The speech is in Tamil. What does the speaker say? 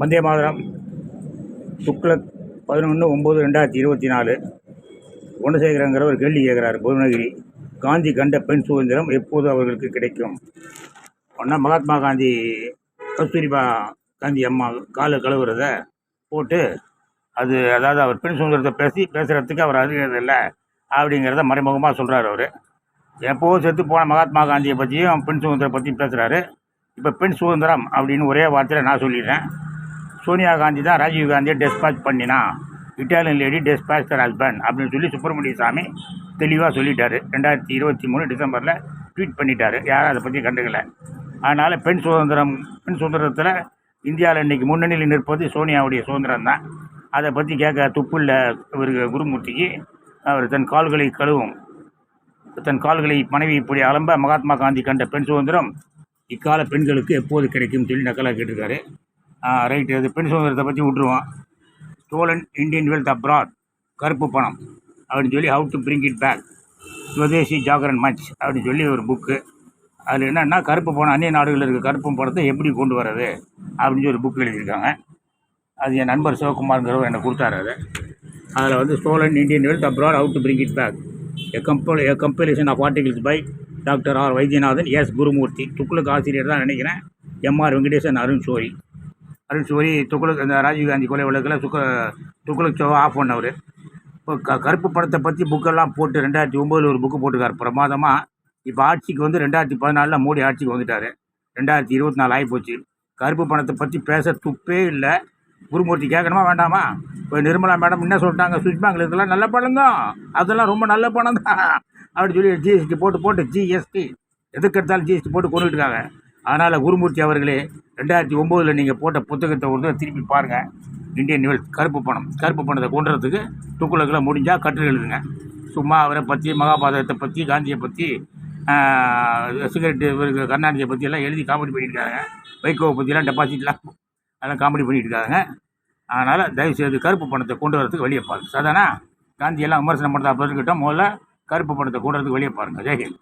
வந்தே மாதரம். சுக்லக் பதினொன்று ஒம்பது ரெண்டாயிரத்தி இருபத்தி நாலு. குணசேகரங்கிற ஒரு கேள்வி கேட்குறாரு புவனகிரி. காந்தி கண்ட பெண் சுதந்திரம் எப்போது அவர்களுக்கு கிடைக்கும்? ஒன்றா மகாத்மா காந்தி கஸ்தூரிபா காந்தி அம்மா காலை கழுவுறத போட்டு அது அதாவது அவர் பெண் சுதந்திரத்தை பேசி பேசுகிறதுக்கு அவர் அறிகிறது இல்லை அப்படிங்கிறத மறைமுகமாக சொல்கிறார் அவர். எப்போது செத்து போன மகாத்மா காந்தியை பற்றியும் பெண் சுதந்திரம் பற்றியும் பேசுகிறாரு இப்போ பெண் சுதந்திரம் அப்படின்னு ஒரே வார்த்தையில் நான் சொல்லிடுறேன். சோனியா காந்தி தான் ராஜீவ் காந்தியை டெஸ்பாச் பண்ணினா. Italian lady despatch their husband அப்படின்னு சொல்லி சுப்பிரமணிய சாமி தெளிவாக சொல்லிட்டார். ரெண்டாயிரத்தி இருபத்தி மூணு டிசம்பரில் ட்வீட் பண்ணிட்டாரு. யாரும் அதை பற்றி கண்டுக்கல. அதனால் பெண் சுதந்திரம் பெண் சுதந்திரத்தில் இந்தியாவில் இன்றைக்கி முன்னணியில் நிற்பது சோனியாவுடைய சுதந்திரம் தான். அதை பற்றி கேட்க துப்புள்ள இவருக்கு குருமூர்த்திக்கு அவர் தன் கால்களை கழுவும் தன் கால்களை மனைவி இப்படி அலம்ப மகாத்மா காந்தி கண்ட பெண் சுதந்திரம் இக்கால பெண்களுக்கு எப்போது கிடைக்கும் சொல்லி நக்கலாக கேட்டிருக்காரு. ரைட்டு அது பெண் சுதந்திரத்தை பற்றி விட்ருவோம் ஸ்டோலன் இந்தியன் வெல்த் அப்ராட் கருப்பு பணம். அப்படின்னு சொல்லி how to bring it back Swadeshi Jagran Manch அப்படின்னு சொல்லி ஒரு புக்கு அதில் என்னென்னா கருப்பு பணம் அந்நிய நாடுகளில் இருக்க கருப்பு பணத்தை எப்படி கொண்டு வர்றது? அப்படின்னு சொல்லி ஒரு புக் எழுதியிருக்காங்க. அது என் நண்பர் சிவகுமார்ங்கிறவர் எனக்கு கொடுத்தாரு அதை. அதில் வந்து stolen Indian wealth abroad how to bring it back a compile a compilation of articles by doctor R Vaidyanathan S Gurumurthy. துக்குளுக்கு ஆசிரியர் தான் நினைக்கிறேன். எம்ஆர் வெங்கடேசன் அருண் சோரி. அருண் சோரி துக்குலக் அந்த ராஜீவ்காந்தி கொலை வழக்கில் சுக்க துக்குலக் சோவை ஆஃப் பண்ணவர் இப்போ க கருப்பு படத்தை பற்றி புக்கெல்லாம் போட்டு ரெண்டாயிரத்தி ஒம்போதில் ஒரு புக்கு போட்டுக்கார் பிரமாதமாக இப்போ ஆட்சிக்கு வந்து ரெண்டாயிரத்தி பதினாலில் மோடி ஆட்சிக்கு வந்துட்டார். ரெண்டாயிரத்தி இருபத்தி நாலு ஆகிப்போச்சு கருப்பு பணத்தை பற்றி பேச துப்பே இல்லை. குருமூர்த்தி கேட்கணுமா வேண்டாமா? இப்போ நிர்மலா மேடம் என்ன சொல்லிட்டாங்க? சுவிஸ் பேங்க்ல இதெல்லாம் நல்ல பணம் தான். அதெல்லாம் ரொம்ப நல்ல பணம் தான். அப்படி சொல்லி ஜிஎஸ்டி போட்டு போட்டு ஜிஎஸ்டி எதுக்கு எடுத்தாலும் ஜிஎஸ்டி போட்டு கொண்டுட்டு இருக்காங்க. அதனால் குருமூர்த்தி அவர்களே ரெண்டாயிரத்தி ஒம்போதில் நீங்கள் போட்ட புத்தகத்தை ஒரு திருப்பி பாருங்கள் இந்தியன் நியூஸ் கருப்பு பணம். கருப்பு பணத்தை கொண்டுறதுக்கு துக்குளக்கில் முடிஞ்சால் கட்டுரை எழுதுங்க. சும்மா அவரை பற்றி மகாபாரதத்தை பற்றி காந்தியை பற்றி சிகரெட்டு இவருக்கு கருணாநிதியை பற்றியெல்லாம் எழுதி காமெடி பண்ணியிருக்காங்க. வைகோவை பற்றிலாம் டெபாசிட்லாம் அதெல்லாம் காமெடி பண்ணியிருக்காங்க. இருக்காங்க அதனால் தயவுசெய்து கருப்பு பணத்தை கொண்டு வரதுக்கு வெளியே பாருங்கள் சாதாரண காந்தியெல்லாம் விமர்சனம் பண்ணுறதா இருக்கட்டும் முதல்ல கருப்பு பணத்தை கொண்டு வரதுக்கு வெளியே பாருங்கள் ஜெய்ஹிந்த்